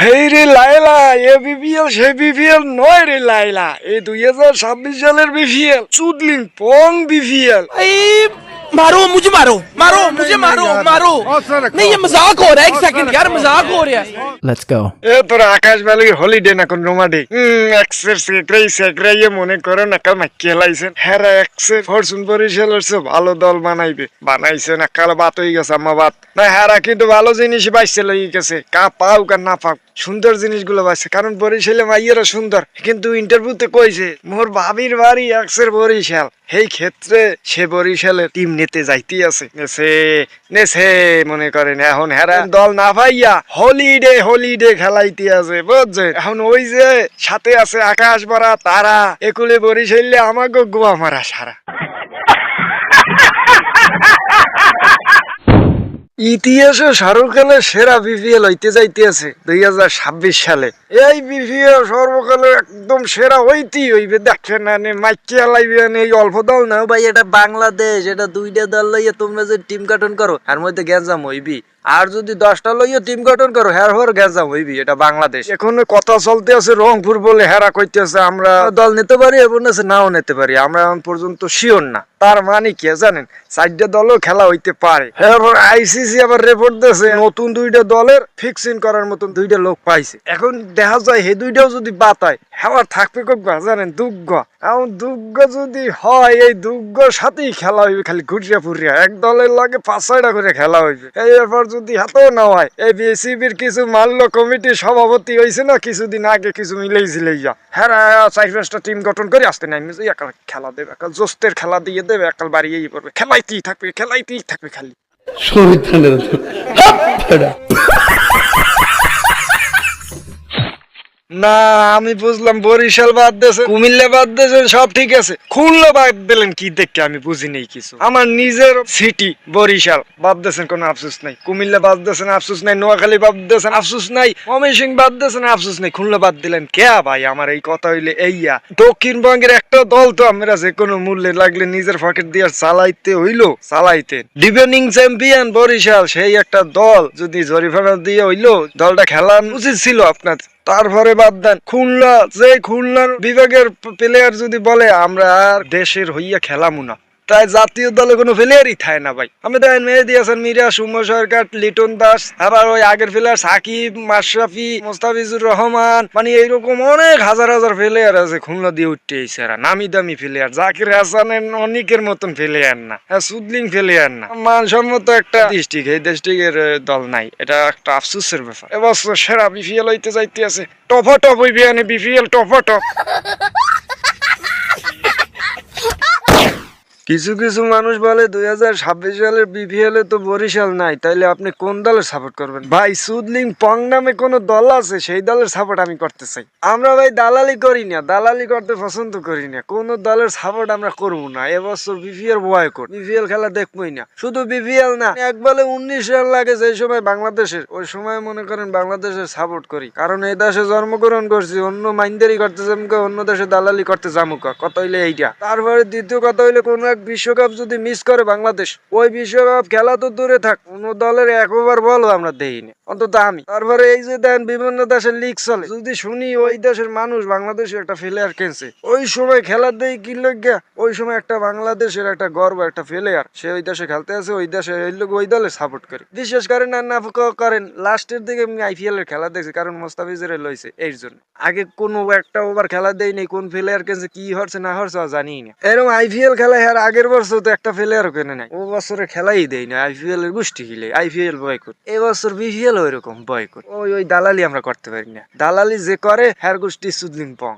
হেই রে লাইলা এ বিপিএল, সে বিপিএল নয় রে লাইলা এই দুই হাজার ছাব্বিশ সালের বিপিএল, চুদলিং পং বিপিএল। मारो मुझे मारो मारो मुझे मारो मारो नहीं ये मजाक हो रहा है एक सेकंड यार मजाक हो रहा है Let's go. এ তোর আকাশ বালি হলিডে না কোন রোমাডি হুম এক্সের সেক্রাই সেক্রাইয়ে মনে করো না কাল মাইকে লাইছেন হেরা এক্সে ফরচুন বরিশাল হচ্ছে ভালো দল বানাইবে বানাইছে না কাল বাত হয়ে গেছে আম্মা বাত না হেরা কিন্তু ভালো জিনিস বাইছে লই গেছে কা পাও কা না পাও সুন্দর জিনিসগুলো পাইছে কারণ বরিশালে মাইয়েরা সুন্দর কিন্তু ইন্টারভিউতে কইছে মোর ভাবির বাড়ি এক্সের বরিশাল সেই ক্ষেত্রে সে বরিশালের টিম নিতে যাইতে আছে। নেছে নেছে মনে করেন এখন হেরা। দল না ভাইয়া, হলিডে হলিডে খেলাইতে আছে, বুঝছেন? এখন ওই যে সাথে আছে আকাশ ভরা তারা, একুলে বরিশাইলে আমাকে গোয়া মারা সারা। ইতিহাসে শাহরুখ খানের সেরা বিপিএল হইতে যাইতেছে দুই হাজার ছাব্বিশ সালে। এই বিপিএল সর্বকালে একদম সেরা হইতেই হইবে। দেখেন আনে মাইকে লাইবে আনে এই অল্প দল না। ভাই, এটা বাংলাদেশ, এটা দুইটা দল লইয়া তোমরা যে টিম গঠন করো আর মধ্যে গ্যাঞ্জাম হইবি। আর যদি দশটা লইয়া টিম গঠন করো হ্যার হর গ্যাঞ্জাম হইবি এটা বাংলাদেশ। এখন কথা চলতে আছে রংপুর বলে হেরা কইতেছে আমরা দল নিতে পারি এবং আছে নাও নিতে পারি আমরা এখন পর্যন্ত শিওর না। তার মানে কি জানেন চারটা দলও খেলা হইতে পারে। এরপর আইসিসি আবার রিপোর্ট দিয়েছে নতুন দুইটা দলের ফিক্সিং করার মতন দুইটা লোক পাইছে। এখন দেখা যায় এই দুইটাও যদি বাতায় হেওয়ার থাকবে কবা জানেন, দুগ্গ। এখন দুগ্গ যদি হয়, এই দুগ্গর সাথেই খেলা হইবে খালি ঘুরিয়া ফুরিয়া। এক দলের লাগে পাঁচ ছয়টা করে খেলা হইবে। এই ব্যাপার যদি হাতেও না হয়, এই বিসিবির কিছু মাল্য কমিটির সভাপতি হয়েছে না, কিছুদিন আগে কিছু মিলেই ঝিলেই যা হ্যাঁ চার পাঁচটা টিম গঠন করে আসতে নাই। একাল খেলা দেবে, একাল জোস্তের খেলা দিয়ে দেবে, একাল বাড়িয়েই পড়বে। খেলাইতেই থাকবে খেলাইতেই থাকবে খালি। না, আমি বুঝলাম বরিশাল বাদ দিয়েছে, কুমিল্লা বাদ সব ঠিক আছে। খুলনা বাদ দিলেন কি দেখে আমি বুঝি নেই কিছু। আমার নিজের সিটি বরিশাল, বাদ দিয়েছেন কোনো আফসোস নাই। কুমিল্লা বাদ দিয়েছেন, আফসোস নাই। নোয়াখালী বাদ দিয়েছেন, আফসোস নাই। বাদ দিয়েছেন, আফসোস নাই। খুলনা বাদ দিলেন কে ভাই? আমার এই কথা হইলে এইয়া। দক্ষিণবঙ্গের একটা দল তো আমরা যে কোনো মূল্যে লাগলে নিজের পকেট দিয়ে চালাইতে হইল, চালাইতে। ডিফেন্ডিং চ্যাম্পিয়ন বরিশাল, সেই একটা দল যদি জরিফানা দিয়ে হইল, দলটা খেলার উচিত ছিল আপনার তারপরে বাদ দেন খুলনা যে খুলনার বিভাগের প্লেয়ার যদি বলে আমরা আর দেশের হইয়া খেলামু না। তাই জাতীয় দলে কোনো প্লেয়ারই থাকে না ভাই। আমি দেখেন মেহেদি হাসান, মিরা সুমন সরকার, লিটন দাস, আবার ওই আগের প্লেয়ার সাকিব, মাশরাফি, মোস্তাফিজুর রহমান মানে এইরকম অনেক হাজার হাজার প্লেয়ার আছে খুলনা দিয়ে উঠতে এসে নামি দামি প্লেয়ার জাকির হাসানের অনেকের মতন প্লেয়ার না। হ্যাঁ সুদলিং প্লেয়ার না। মানসম্মত একটা ডিস্ট্রিক্ট এই ডিস্ট্রিক্টের দল নাই। এটা একটা আফসোসের ব্যাপার। এবছর সেরা বিপিএল হইতে যাইতে আছে। টপা টপ হইবে বিপিএল টপা টপ কিছু কিছু মানুষ বলে দুই হাজার ছাব্বিশ সালের বিপিএল এ তো বরিশাল নাই, তাইলে আপনি কোন দলের সাপোর্ট করবেন? ভাই, সুদলিং পং নামে কোন দল আছে, সেই দলের সাপোর্ট আমি করতে চাই। আমরা ভাই দালালি করি না, দালালি করতে পছন্দ করি না। কোন দলের সাপোর্ট আমরা করব না। এবছর বিপিএল বয় কর বিপিএল খেলা দেখবোই না। শুধু বিপিএল না, এক বলে উনিশ রান লাগে সেই সময় বাংলাদেশের, ওই সময় মনে করেন বাংলাদেশের সাপোর্ট করি। কারণ এই দেশে জন্মগ্রহণ করছি, অন্য মাইন্ডারি করতে যামুকা, অন্য দেশে দালালি করতে যামুকা, কত হইলে এইটা? তারপরে দ্বিতীয় কথা হইলে কোন বিশ্বকাপ যদি মিস করে বাংলাদেশ, ওই বিশ্বকাপ খেলা তো দূরে থাক কোন দলের একবার বলো আমরা দেই না অন্তত আমি। তারপরে এই যে দেন বিভিন্ন দেশের লিগ চলে, যদি শুনি ওই দেশের মানুষ বাংলাদেশে একটা প্লেয়ার কিনছে, ওই সময় খেলা দেই কি লজ্ঞা ওই সময় একটা বাংলাদেশের একটা গর্ব, একটা প্লেয়ার সে ওই দেশে খেলতে আছে, ওই দেশে এই লোক ওই দলে সাপোর্ট করে। বিশেষ করেন আর না করেন লাস্টের দিকে আমি আইপিএল এর খেলা দেখছি, কারণ মোস্তাফিজের লইছে এর জন্য। আগে কোনো একটা ওভার খেলা দেই নেই, কোন প্লেয়ার কিনছে, কি হচ্ছে, না হচ্ছে জানি না। এরকম আইপিএল খেলা আর আগের বছর তো একটা প্লেয়ারও কেনে নাই। ও বছরে খেলাই দেয় না আইপিএল এর গোষ্ঠী খেলে আইপিএল বয়কট এবছর বছর বিপিএল ওই রকম বয়কট ওই ওই দালালি আমরা করতে পারি না। দালালি যে করে হ্যার গোষ্ঠী সুদলিং পং।